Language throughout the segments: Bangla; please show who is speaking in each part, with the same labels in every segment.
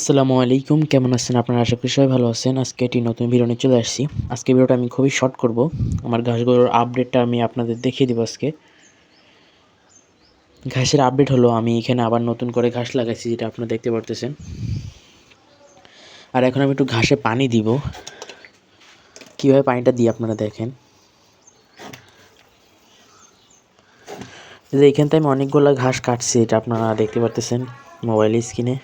Speaker 1: আসসালামু আলাইকুম, কেমন আছেন আপনারা? আশা করি সবাই ভালো আছেন। আজকে একটি নতুন ভিডিও নিয়ে চলে আসছি। আজকে ভিডিওটা আমি খুবই শর্ট করব। আমার ঘাসগুলোর আপডেটটা আমি আপনাদের দেখিয়ে দেবো আজকে। ঘাসের আপডেট হলো, আমি এখানে আবার নতুন করে ঘাস লাগাইছি, যেটা আপনারা দেখতে পারতেছেন। আর এখন আমি একটু ঘাসে পানি দিব। কীভাবে পানিটা দিই আপনারা দেখেন। যে এখান থেকে আমি অনেকগুলো ঘাস কাটছি, এটা আপনারা দেখতে পারতেছেন মোবাইল স্ক্রিনে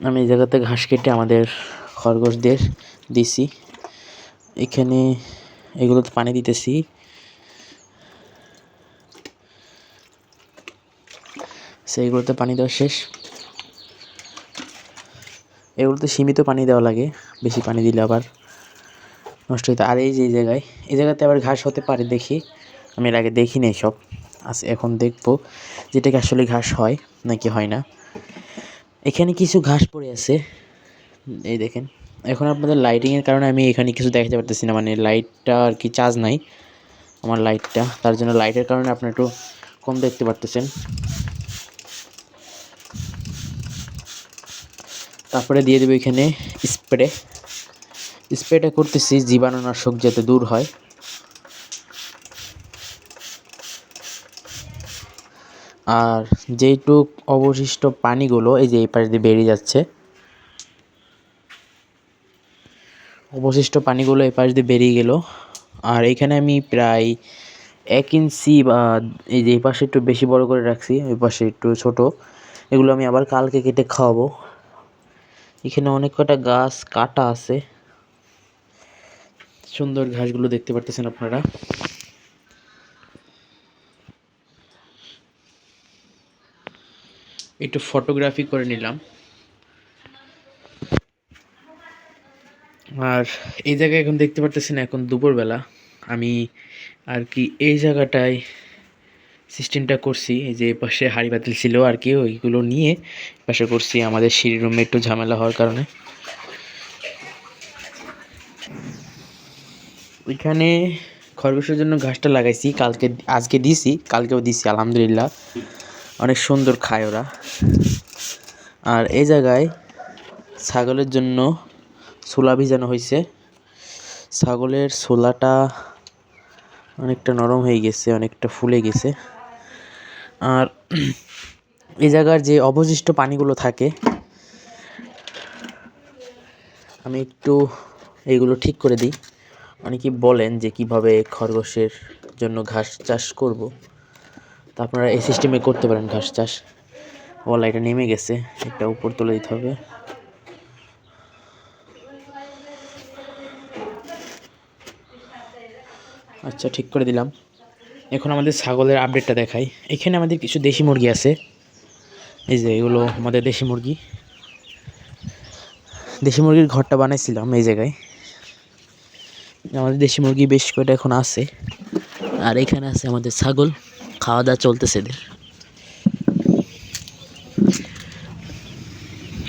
Speaker 1: আমি এই জায়গাতে ঘাস কেটে আমাদের খরগোশদের দিছি। এখানে এগুলোতে পানি দিতেছি। সেইগুলোতে পানি দেওয়া শেষ। এগুলোতে সীমিত পানি দেওয়া লাগে, বেশি পানি দিলে আবার নষ্ট হইতে আর এই যে এই জায়গায় এই জায়গাতে আবার ঘাস হতে পারে দেখি। আমি এর আগে দেখিনি সব আস এখন দেখব। যেটাকে আসলে ঘাস হয় নাকি হয় না। এখানে কিছু ঘাস পড়ে আছে। এই দেখেন, এখন আপনাদের লাইটিংয়ের কারণে আমি এখানে কিছু দেখাতে পারতেছি না মানে লাইটটা আর কি চার্জ নাই, আমার লাইটটা তার জন্য লাইটের কারণে আপনার একটু কম দেখতে পারতেছেন। তারপরে দিয়ে দেবো এখানে স্প্রে স্প্রেটা করতেছি জীবাণুনাশক যাতে দূর হয়। আর যেইটুক অবশিষ্ট পানিগুলো এই যে এই পাশ দিয়ে বেরিয়ে যাচ্ছে, অবশিষ্ট পানিগুলো এই পাশ দিয়ে বেরিয়ে গেল। আর এখানে আমি প্রায় এক ইঞ্চি বা এই যে এই পাশে একটু বেশি বড় করে রাখছি, ওই পাশে একটু ছোট। এগুলো আমি আবার কালকে কেটে খাওয়াবো। এখানে অনেক কটা গাছ কাটা আছে। সুন্দর ঘাসগুলো দেখতে পারতেছেন আপনারা। একটু ফটোগ্রাফি করে নিলাম। আর এই জায়গায় এখন দেখতে পারতেছেন এখন দুপুরবেলা। আমি আর কি এই জায়গাটায় সিস্টেমটা করছি, এই যে পাশে হাড়ি বাতিল ছিল আর কি, ওইগুলো নিয়ে পাশে করছি। আমাদের সিঁড়ি রুমে একটু ঝামেলা হওয়ার কারণে। ওইখানে খরগোশের জন্য ঘাসটা লাগাইছি, কালকে, আজকে দিছি, কালকেও দিছি, আলহামদুলিল্লাহ। অনেক সুন্দর খায় ওরা। আর এই জায়গায় ছাগলের জন্য ছোলা ভিজানো হয়েছে। ছাগলের ছোলাটা অনেকটা নরম হয়ে গেছে, অনেকটা ফুলে গেছে। আর এই জায়গার যে অবশিষ্ট পানিগুলো থাকে, আমি একটু এইগুলো ঠিক করে দিই। অনেকেই বলেন যে কীভাবে খরগোশের জন্য ঘাস চাষ করব। তা আপনারা এই সিস্টেমে করতে পারেন ঘাস চাষ। ওলা এটা নেমে গেছে এটা উপর তুলে দিতে হবে। আচ্ছা ঠিক করে দিলাম। এখন আমাদের ছাগলের আপডেটটা দেখাই। এখানে আমাদের কিছু দেশি মুরগি আছে। এই যে এগুলো আমাদের দেশি মুরগি। দেশি মুরগির ঘরটা বানাইছিলাম এই জায়গায়। আমাদের দেশি মুরগি বেশ কয়টা এখন আছে। আর এখানে আছে আমাদের ছাগল। খাওয়া দাওয়া চলতেছে এদের।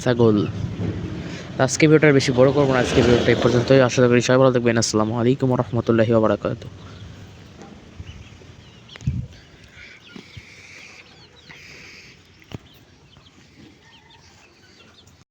Speaker 1: ছাগল। আজকে ভিডিওটা বেশি বড় করব না, আজকে ভিডিওটা এই পর্যন্তই। আশা করি সবাই ভালো থাকবেন। আসসালামু আলাইকুম রহমতুল্লাহি